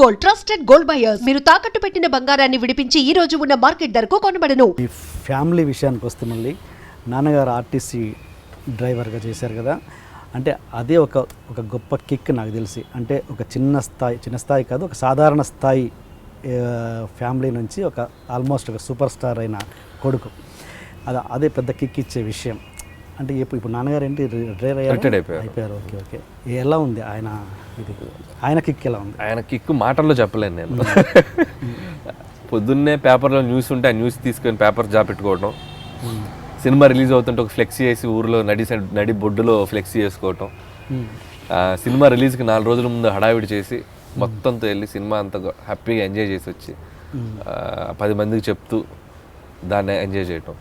Gold trusted gold buyers మీరు తాకట్టు పెట్టిన బంగారాన్ని విడిపించి ఈ రోజు ఉన్న మార్కెట్ ధరకు కొనబడను. ఈ ఫ్యామిలీ విషయానికి వస్తే మళ్ళీ నాన్నగారు ఆర్టీసీ డ్రైవర్గా చేశారు కదా. అంటే అదే ఒక ఒక గొప్ప కిక్ నాకు తెలిసి. అంటే ఒక చిన్న స్థాయి చిన్న స్థాయి కాదు ఒక సాధారణ స్థాయి ఫ్యామిలీ నుంచి ఒక ఆల్మోస్ట్ ఒక సూపర్ స్టార్ అయిన కొడుకు. అది అదే పెద్ద కిక్ ఇచ్చే విషయం. అంటే ఇప్పుడు ఇప్పుడు నాన్నగారు ఏంటి? Retired అయిపోయారు. అయిపోయారు. Okay okay. ఎలా ఉంది ఆయన ఇది? ఆయన కిక్ ఎలా ఉంది? ఆయన కిక్ మాటల్లో చెప్పలేను నేను. పొద్దున్నే పేపర్లో న్యూస్ ఉంటే ఆ న్యూస్ తీసుకొని పేపర్ జా పెట్టుకోవడం సినిమా రిలీజ్ అవుతుంటే ఒక ఫ్లెక్సీ వేసి ఊర్లో నడి నడి బొడ్డులో ఫ్లెక్సీ. ఆ, సినిమా రిలీజ్కి నాలుగు రోజుల ముందు హడావిడి చేసి మొత్తంతో వెళ్ళి సినిమా అంతా హ్యాపీగా ఎంజాయ్ చేసి వచ్చి పది మందికి చెప్తూ దాన్ని ఎంజాయ్ చేయటం.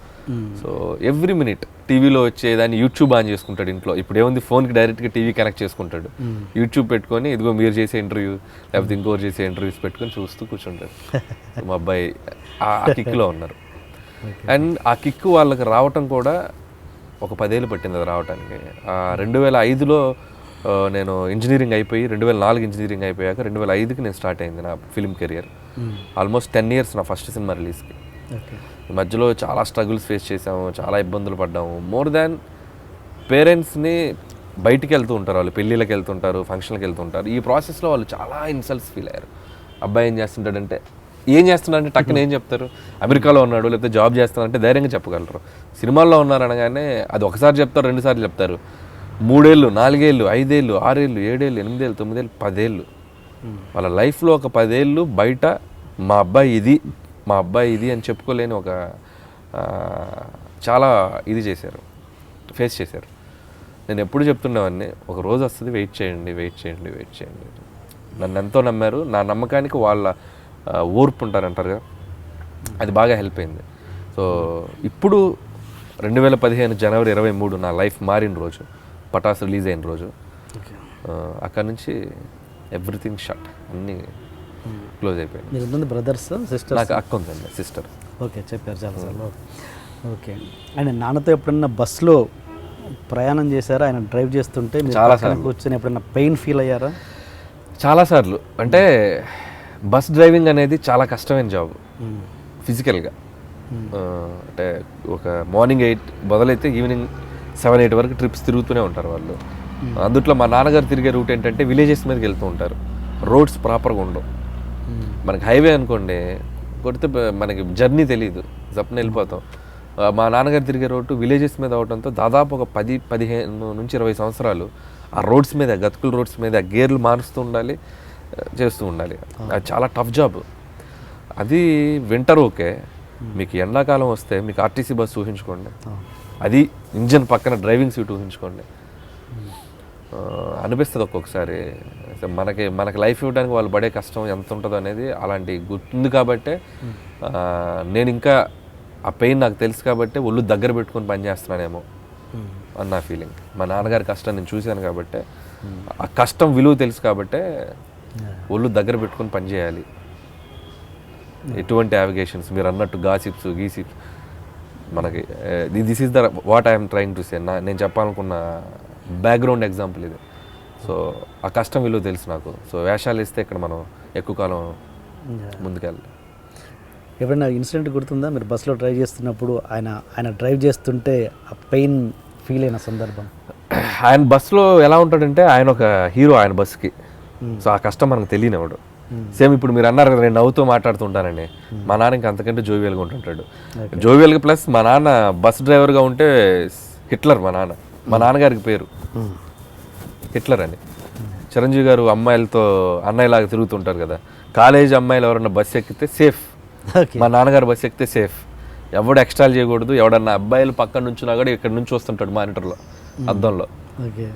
సో ఎవ్రీ మినిట్ టీవీలో వచ్చేదాన్ని యూట్యూబ్ ఆన్ చేసుకుంటాడు ఇంట్లో. ఇప్పుడు ఏముంది ఫోన్కి డైరెక్ట్గా టీవీ కనెక్ట్ చేసుకుంటాడు. యూట్యూబ్ పెట్టుకొని ఇదిగో మీరు చేసే ఇంటర్వ్యూ లేకపోతే ఇంకోరు చేసే ఇంటర్వ్యూస్ పెట్టుకొని చూస్తూ కూర్చుంటాడు. మా అబ్బాయి ఆ కిక్లో ఉన్నారు. అండ్ ఆ కిక్ వాళ్ళకి రావటం కూడా ఒక పదేళ్ళు పట్టింది అది రావడానికి ఆ రెండు వేల ఐదులో నేను ఇంజనీరింగ్ అయిపోయి రెండు వేల నాలుగు ఇంజనీరింగ్ అయిపోయాక రెండు వేల ఐదుకి నేను స్టార్ట్ అయింది నా film career. Almost ten years నా ఫస్ట్ సినిమా రిలీజ్కి. మధ్యలో చాలా స్ట్రగుల్స్ ఫేస్ చేసాము చాలా ఇబ్బందులు పడ్డాము. మోర్ దాన్ పేరెంట్స్ని బయటికి వెళ్తూ ఉంటారు వాళ్ళు పెళ్ళిళ్ళకి వెళ్తుంటారు ఫంక్షన్కి వెళ్తుంటారు ఈ ప్రాసెస్లో వాళ్ళు చాలా ఇన్సల్ట్స్ ఫీల్ అయ్యారు. అబ్బాయి ఏం చేస్తుంటాడంటే ఏం చేస్తున్నాడంటే టక్కున ఏం చెప్తారు? అమెరికాలో ఉన్నాడు లేకపోతే జాబ్ చేస్తున్నాడంటే ధైర్యంగా చెప్పగలరు. సినిమాల్లో ఉన్నారు అనగానే అది ఒకసారి చెప్తారు రెండుసార్లు చెప్తారు. మూడేళ్ళు నాలుగేళ్ళు ఐదేళ్ళు ఆరేళ్ళు ఏడేళ్ళు ఎనిమిదేళ్ళు తొమ్మిదేళ్ళు పదేళ్ళు. వాళ్ళ లైఫ్లో ఒక పదేళ్ళు బయట మా అబ్బాయి ఇది మా అబ్బాయి ఇది అని చెప్పుకోలేని ఒక చాలా ఇది చేశారు. ఫేస్ చేశారు. నేను ఎప్పుడు చెప్తుండేవాడిని ఒక రోజు వస్తుంది వెయిట్ చేయండి వెయిట్ చేయండి వెయిట్ చేయండి. నన్ను ఎంతో నమ్మారు. నా నమ్మకానికి వాళ్ళ ఓర్పు ఉంటారంటారు కదా అది బాగా హెల్ప్ అయింది. సో ఇప్పుడు రెండు వేల పదిహేను జనవరి ఇరవై మూడు నా లైఫ్ మారిన రోజు. పటాస్ రిలీజ్ అయిన రోజు. అక్కడ నుంచి ఎవ్రీథింగ్ షట్ అన్నీ క్లోజ్ అయిపోయింది. మీరు ఉంది బ్రదర్స్ సిస్టర్స్ నాకు అక్క ఉందండి సిస్టర్ ఓకే చెప్పారు చాలాసార్లు ఓకే. ఆయన నాన్నతో ఎప్పుడన్నా బస్సులో ప్రయాణం చేశారా? ఆయన డ్రైవ్ చేస్తుంటే మీరు చాలా పక్కన కూర్చొని ఎప్పుడన్నా పెయిన్ ఫీల్ అయ్యారా? చాలాసార్లు అంటే బస్ డ్రైవింగ్ అనేది చాలా కష్టమైన జాబ్. ఫిజికల్గా. అంటే ఒక మార్నింగ్ ఎయిట్ మొదలైతే ఈవినింగ్ సెవెన్ ఎయిట్ వరకు ట్రిప్స్ తిరుగుతూనే ఉంటారు వాళ్ళు. అందుట్లో మా నాన్నగారు తిరిగే రూట్ ఏంటంటే విలేజెస్ మీదకి వెళ్తూ ఉంటారు. రోడ్స్ ప్రాపర్గా ఉండవు. మనకి హైవే అనుకోండి కొడితే మనకి జర్నీ తెలియదు జప్న వెళ్ళిపోతాం. మా నాన్నగారు తిరిగే రోడ్డు విలేజెస్ మీద అవడంతో దాదాపు ఒక పది పదిహేను నుంచి ఇరవై సంవత్సరాలు ఆ రోడ్స్ మీద గతుకుల రోడ్స్ మీద గేర్లు మారుస్తూ ఉండాలి చేస్తూ ఉండాలి. అది చాలా టఫ్ జాబ్. అది వింటర్ ఓకే. మీకు ఎండాకాలం వస్తే మీకు ఆర్టీసీ బస్సు ఊహించుకోండి. అది ఇంజన్ పక్కన డ్రైవింగ్ సీట్ ఊహించుకోండి. అనిపిస్తుంది ఒక్కొక్కసారి. మనకి మనకి లైఫ్ ఇవ్వడానికి వాళ్ళు పడే కష్టం ఎంత ఉంటుందో అనేది అలాంటి గుర్తుంది కాబట్టే ఆ, నేను ఇంకా ఆ పెయిన్ నాకు తెలుసు కాబట్టి ఒళ్ళు దగ్గర పెట్టుకొని పని చేస్తున్నానేమో అని నా ఫీలింగ్ మా నాన్నగారి కష్టం నేను చూశాను కాబట్టి ఆ కష్టం విలువ తెలుసు కాబట్టే ఒళ్ళు దగ్గర పెట్టుకొని పని చేయాలి. ఎటువంటి యావిగేషన్స్ మీరు అన్నట్టు గాసిప్స్ గీసిప్స్ మనకి this is the what I'm trying to say నా నేను చెప్పాలనుకున్న బ్యాక్గ్రౌండ్ ఎగ్జాంపుల్ ఇది. సో ఆ కష్టం విలువ తెలుసు నాకు. సో వేషాలు ఇస్తే ఇక్కడ మనం ఎక్కువ కాలం ముందుకెళ్ళాలి. ఎప్పుడైనా ఇన్సిడెంట్ గుర్తుందా? మీరు బస్సులో డ్రైవ్ చేస్తున్నప్పుడు ఆయన ఆయన డ్రైవ్ చేస్తుంటే ఆ పెయిన్ ఫీల్ అయిన సందర్భం? ఆయన బస్సులో ఎలా ఉంటాడంటే ఆయన ఒక హీరో ఆయన బస్సుకి. సో ఆ కష్టం మనకు తెలియనివాడు. సేమ్ ఇప్పుడు మీరు అన్నారు కదా నేను నవ్వుతూ మాట్లాడుతుంటానండి మా నాన్న ఇంకా అంతకంటే జోవియల్గా ఉంటుంటాడు. జోవియల్గా ప్లస్ మా నాన్న బస్ డ్రైవర్గా ఉంటే హిట్లర్ మా నాన్న. మా నాన్నగారికి పేరు. హిట్లర్ అని చిరంజీవి గారు అమ్మాయిలతో అన్నయ్యలాగా తిరుగుతుంటారు కదా. కాలేజ్ అమ్మాయిలు ఎవరన్నా బస్సు ఎక్కితే సేఫ్. మా నాన్నగారు బస్సు ఎక్కితే సేఫ్. ఎవడు ఎక్స్ట్రాల్ చేయకూడదు ఎవడన్నా అబ్బాయిలు పక్కన నుంచున్నా కూడా ఇక్కడ నుంచి వస్తుంటాడు మానిటర్లో అద్దంలో.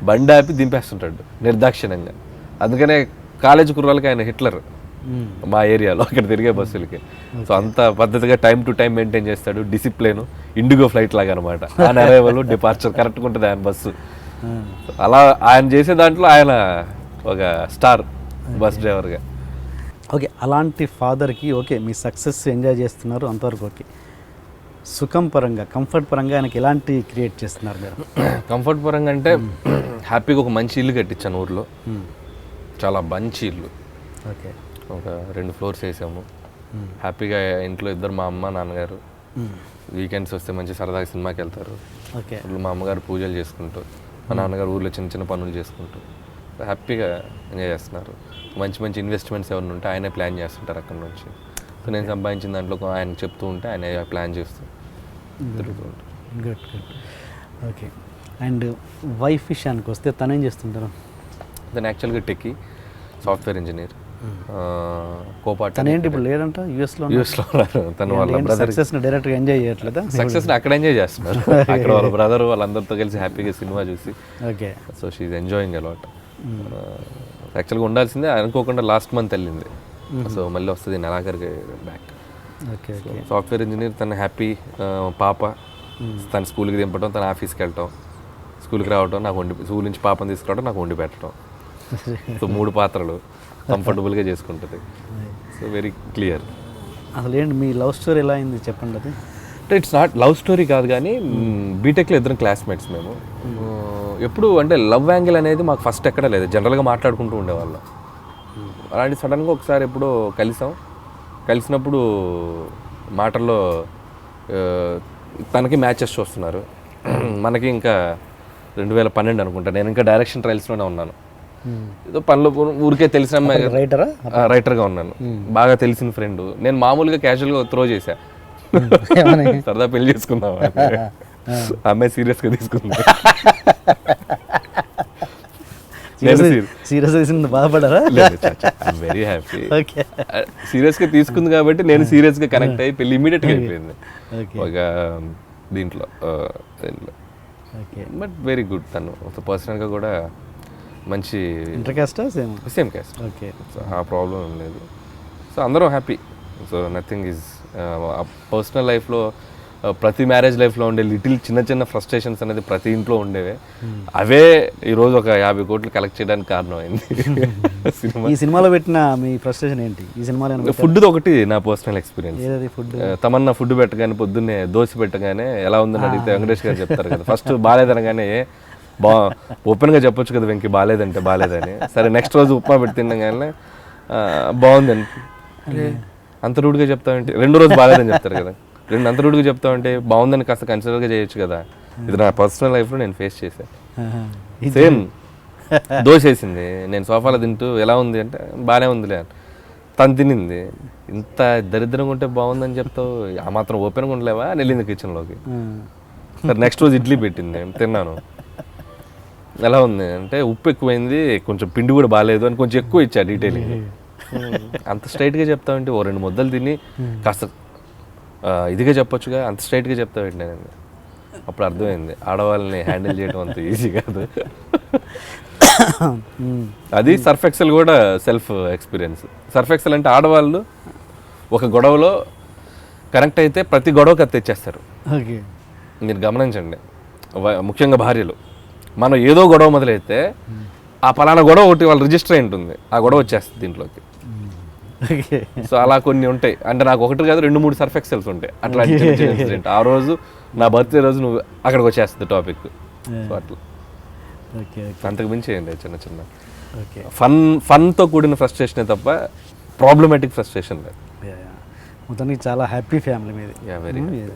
బండి ఆపి దింపేస్తుంటాడు నిర్దాక్షిణ్యంగా. అందుకనే కాలేజ్ కుర్రాలకి ఆయన హిట్లర్. మా ఏరియాలో అక్కడ తిరిగే బస్సులకి. సో అంత పద్ధతిగా టైం టు టైం మెయింటైన్ చేస్తాడు డిసిప్లిన్. ఇండిగో ఫ్లైట్ లాగా అనమాట ఆయన అరైవల్ డిపార్చర్ కరెక్ట్గా ఉంటుంది ఆయన బస్సు. అలా ఆయన చేసే దాంట్లో ఆయన ఒక స్టార్ బస్ డ్రైవర్గా. ఓకే అలాంటి ఫాదర్కి ఓకే మీ సక్సెస్ ఎంజాయ్ చేస్తున్నారు అంతవరకు ఓకే. సుఖం పరంగా కంఫర్ట్ పరంగా ఆయనకి ఎలాంటి క్రియేట్ చేస్తున్నారు మీరు? కంఫర్ట్ పరంగా అంటే హ్యాపీగా ఒక మంచి ఇల్లు కట్టించాను ఊర్లో. చాలా మంచి ఇల్లు. ఓకే. ఒక రెండు ఫ్లోర్స్ వేసాము. హ్యాపీగా ఇంట్లో ఇద్దరు మా అమ్మ నాన్నగారు. వీకెండ్స్ వస్తే మంచి సరదాగా సినిమాకి వెళ్తారు. ఓకే. మా అమ్మగారు పూజలు చేసుకుంటూ. మా నాన్నగారు ఊర్లో చిన్న చిన్న పనులు చేసుకుంటూ హ్యాపీగా ఎంజాయ్ చేస్తున్నారు. మంచి మంచి ఇన్వెస్ట్మెంట్స్ ఎవరిని ఉంటే ఆయనే ప్లాన్ చేస్తుంటారు అక్కడ నుంచి. సో నేను సంపాదించిన దాంట్లో ఆయన చెప్తూ ఉంటే ఆయన ప్లాన్ చేస్తూ good good okay and wife విషయానికి వస్తే తను ఏం చేస్తుంటారు? తను యాక్చువల్గా టెక్కి సాఫ్ట్వేర్ ఇంజనీర్ కోపాట్ తను ఏంటి ఇప్పుడు లేడంట యూఎస్లో యూఎస్లో ఉన్నారు తను వాళ్ళ బ్రదర్ సక్సెస్ని డైరెక్ట్గా ఎంజాయ్ చేయట్లేదా? సక్సెస్ అక్కడ ఎంజాయ్ చేస్తున్నారు. అక్కడ వాళ్ళ బ్రదర్ వాళ్ళందరితో కలిసి హ్యాపీగా సినిమా చూసి. Okay so she enjoying a lot యాక్చువల్గా ఉండాల్సిందే అనుకోకుండా లాస్ట్ మంత్ వెళ్ళింది. సో మళ్ళీ వస్తుంది నెలాఖరికి బ్యాక్ ఓకే సాఫ్ట్వేర్ ఇంజనీర్ తన హ్యాపీ పాప. తన స్కూల్కి దింపడం తన ఆఫీస్కి వెళ్ళటం. స్కూల్కి రావడం నాకు వండి స్కూల్ నుంచి పాపని తీసుకురావడం నాకు వండి పెట్టడం సో మూడు పాత్రలు కంఫర్టబుల్గా చేసుకుంటుంది. So very clear. అసలు ఏంటి మీ లవ్ స్టోరీ ఎలా అయింది చెప్పండి అది? అంటే ఇట్స్ నాట్ లవ్ స్టోరీ కాదు కానీ బీటెక్లో ఇద్దరం క్లాస్మేట్స్ మేము. ఎప్పుడు అంటే లవ్ యాంగిల్ అనేది మాకు ఫస్ట్ ఎక్కడ లేదు. జనరల్గా మాట్లాడుకుంటూ ఉండేవాళ్ళం. అలాంటి సడన్గా ఒకసారి ఎప్పుడో కలిసాం. కలిసినప్పుడు మాటల్లో తనకి మ్యాచెస్ చూస్తున్నారు. మనకి ఇంకా రెండు వేల పన్నెండు అనుకుంటా. నేను ఇంకా డైరెక్షన్ ట్రయల్స్లోనే ఉన్నాను. ఏదో పనిలో ఊరికే తెలిసిన. రైటరా రైటర్గా ఉన్నాను. బాగా తెలిసిన ఫ్రెండ్ నేను మామూలుగా క్యాజువల్గా త్రో చేశా. సరదా పెళ్ళి చేసుకుందాం అమ్మాయి సీరియస్గా తీసుకుంది. Serious very happy okay. సీరియస్గా తీసుకుంది కాబట్టి నేను సీరియస్గా కనెక్ట్ అయ్యి పెళ్ళి ఇమీడియట్గా అయిపోయింది. ఓకే. ఒక దీంట్లో ఆ, దీంట్లో బట్ వెరీ గుడ్ తను. పర్సనల్గా కూడా మంచి inter same same caste okay so ఆ ప్రాబ్లం ఏం లేదు. సో అందరం happy so nothing is personal లైఫ్లో ప్రతి మ్యారేజ్ లైఫ్లో ఉండే లిటిల్ చిన్న చిన్న ఫ్రస్ట్రేషన్స్ అనేది ప్రతి ఇంట్లో ఉండేవే. అవే ఈరోజు ఒక యాభై కోట్లు కలెక్ట్ చేయడానికి కారణమైంది. సినిమా. ఈ సినిమాలో పెట్టిన మీ ఫ్రస్ట్రేషన్ ఏంటి? ఈ సినిమాలో ఫుడ్ ఒకటి నా personal experience food Tamannaah food పెట్టగానే పొద్దున్నే దోశ పెట్టగానే ఎలా ఉందని అడిగితే వెంకటేష్ గారు చెప్తారు కదా. ఫస్ట్ బాగాలేదనగానే బా ఓపెన్గా చెప్పొచ్చు కదా వెంకి బాగాలేదంటే బాగాలేదని సరే నెక్స్ట్ రోజు ఉప్మా పెట్టి తినగానే "ఆ, బాగుందని అంత రూడ్గా చెప్తావంటే? రెండు రోజు బాగాలేదని చెప్తారు కదా. రెండు అంత రూడ్గా చెప్తావంటే బాగుందని కాస్త కన్సిడర్గా చేయొచ్చు కదా. ఇది నా పర్సనల్ లైఫ్లో నేను ఫేస్ చేశాను సేమ్. దోశ వేసింది నేను సోఫాలో తింటూ ఎలా ఉంది అంటే బాగానే ఉందిలే. తను తినింది. ఇంత దరిద్రంగా ఉంటే బాగుందని చెప్తావు? ఆ మాత్రం ఓపెన్గా ఉండలేవా? వెళ్ళింది కిచెన్లోకి సరే నెక్స్ట్ రోజు ఇడ్లీ పెట్టింది. తిన్నాను. ఎలా ఉంది? అంటే ఉప్పు ఎక్కువైంది కొంచెం పిండి కూడా బాగాలేదు అని కొంచెం ఎక్కువ ఇచ్చా డీటెయిలింగ్ అంత స్ట్రైట్గా చెప్తావంటే? ఓ రెండు ముద్దలు తిని కాస్త ఆ, ఇదిగా చెప్పొచ్చుగా అంత స్ట్రైట్గా చెప్తావేంటి? నేను అప్పుడు అర్థమైంది. ఆడవాళ్ళని హ్యాండిల్ చేయడం అంత ఈజీ కాదు. అది సర్ఫ్ ఎక్సెల్ కూడా సెల్ఫ్ ఎక్స్పీరియన్స్ సర్ఫ్ ఎక్సెల్ అంటే ఆడవాళ్ళు ఒక గొడవలో కనెక్ట్ అయితే ప్రతి గొడవకి అది తెచ్చేస్తారు. మీరు గమనించండి. ముఖ్యంగా భార్యలు. మనం ఏదో గొడవ మొదలైతే ఆ పలానా గొడవ ఒకటి వాళ్ళ రిజిస్టర్ అయి ఉంటుంది ఆ గొడవ వచ్చేస్తుంది దీంట్లోకి. సో అలా కొన్ని ఉంటాయి. అంటే నాకు ఒకటి కాదు రెండు మూడు సర్ఫ్ ఎక్సెల్స్ ఉంటాయి. అట్లాంటి incident. ఆ రోజు నా బర్త్డే రోజు నువ్వు అక్కడికి వచ్చేస్తుంది టాపిక్ సో అట్లా. అంతకు మించి ఏం లేదు చిన్న చిన్న. ఓకే. ఫన్ ఫన్తో కూడిన ఫ్రస్ట్రేషనే తప్ప ప్రాబ్లమాటిక్ ఫ్రస్ట్రేషన్ లేదు. మొత్తానికి చాలా హ్యాపీ ఫ్యామిలీ మీది.